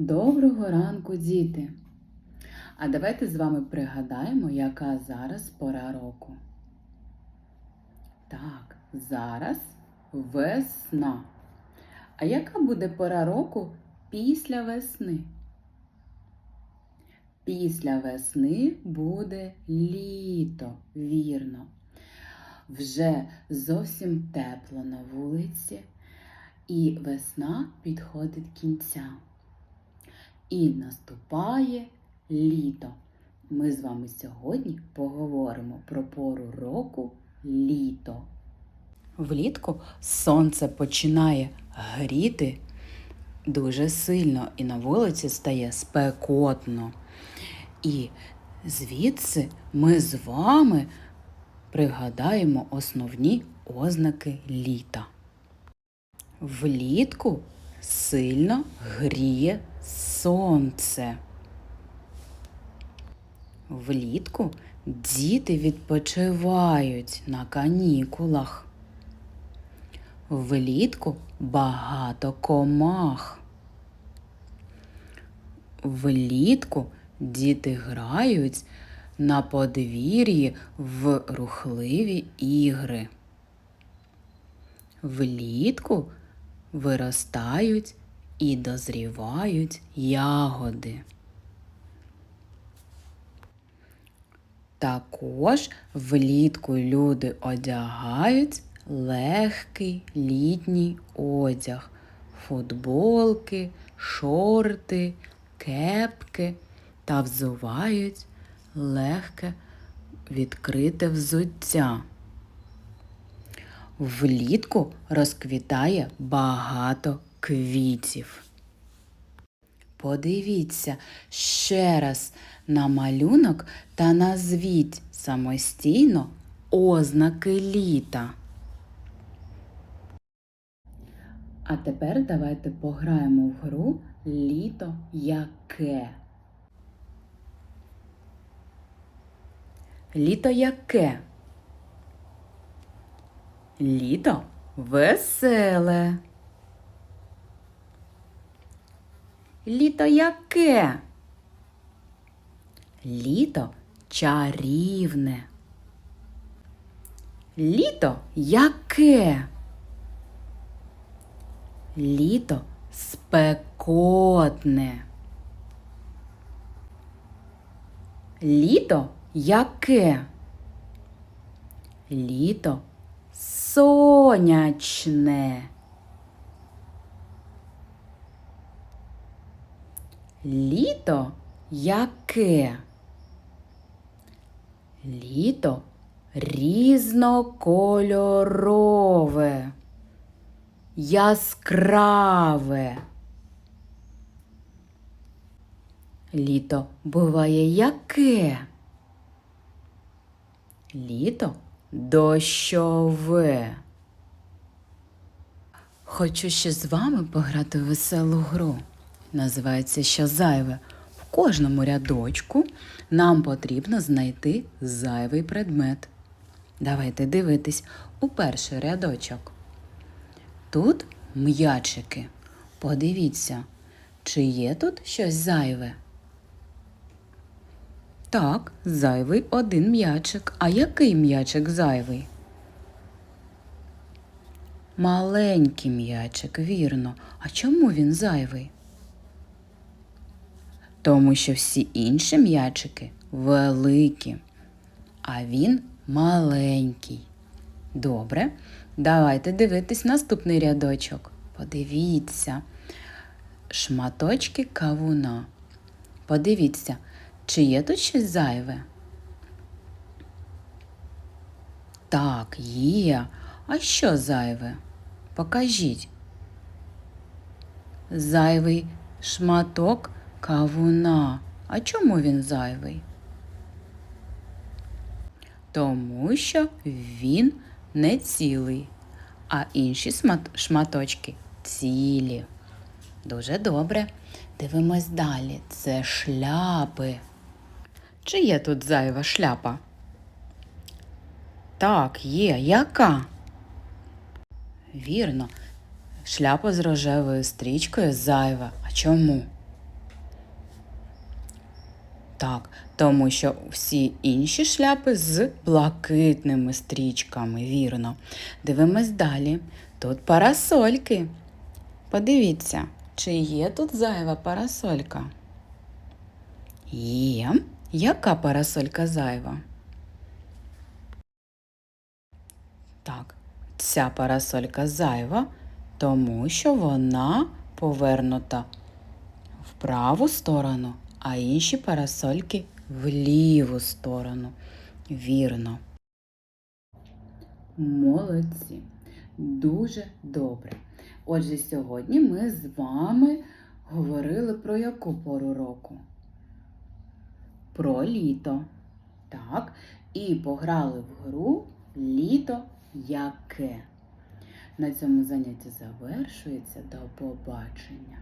Доброго ранку, діти! А давайте з вами пригадаємо, яка зараз пора року. Так, зараз весна. А яка буде пора року після весни? Після весни буде літо, вірно. Вже зовсім тепло на вулиці, і весна підходить кінця. І наступає літо. Ми з вами сьогодні поговоримо про пору року літо. Влітку сонце починає гріти дуже сильно, і на вулиці стає спекотно. І звідси ми з вами пригадаємо основні ознаки літа. Влітку сильно гріє сонце. Влітку діти відпочивають на канікулах. Влітку багато комах. Влітку діти грають на подвір'ї в рухливі ігри. Влітку виростають і дозрівають ягоди. Також влітку люди одягають легкий літній одяг, футболки, шорти, кепки та взувають легке відкрите взуття. Влітку розквітає багато квітів. Подивіться ще раз на малюнок та назвіть самостійно ознаки літа. А тепер давайте пограємо в гру літо яке. Літо яке? Літо веселе. Літо яке? Літо чарівне. Літо яке? Літо спекотне. Літо яке? Літо сонячне. Літо яке? Літо різнокольорове, яскраве. Літо буває яке? Літо дощове. Хочу ще з вами пограти в веселу гру. Називається Що зайве. В кожному рядочку нам потрібно знайти зайвий предмет. Давайте дивитись у перший рядочок. Тут м'ячики. Подивіться, чи є тут щось зайве? Так, зайвий один м'ячик. А який м'ячик зайвий? Маленький м'ячик, вірно. А чому він зайвий? Тому що всі інші м'ячики великі, а він маленький. Добре, давайте дивитись наступний рядочок. Подивіться. Шматочки кавуна. Подивіться, чи є тут щось зайве? Так, є. А що зайве? Покажіть. Зайвий шматок кавуна. А чому він зайвий? Тому що він не цілий, а інші шматочки цілі. Дуже добре. Дивимось далі. Це шляпи. Чи є тут зайва шляпа? Так, є. Яка? Вірно, шляпа з рожевою стрічкою зайва. А чому? Так, тому що всі інші шляпи з блакитними стрічками, вірно. Дивимось далі. Тут парасольки. Подивіться, чи є тут зайва парасолька? Є. Яка парасолька зайва? Так, ця парасолька зайва, тому що вона повернута в праву сторону, а інші парасольки в ліву сторону. Вірно. Молодці. Дуже добре. Отже, сьогодні ми з вами говорили про яку пору року? Про літо. Так. І пограли в гру літо яке. На цьому заняття завершується. До побачення.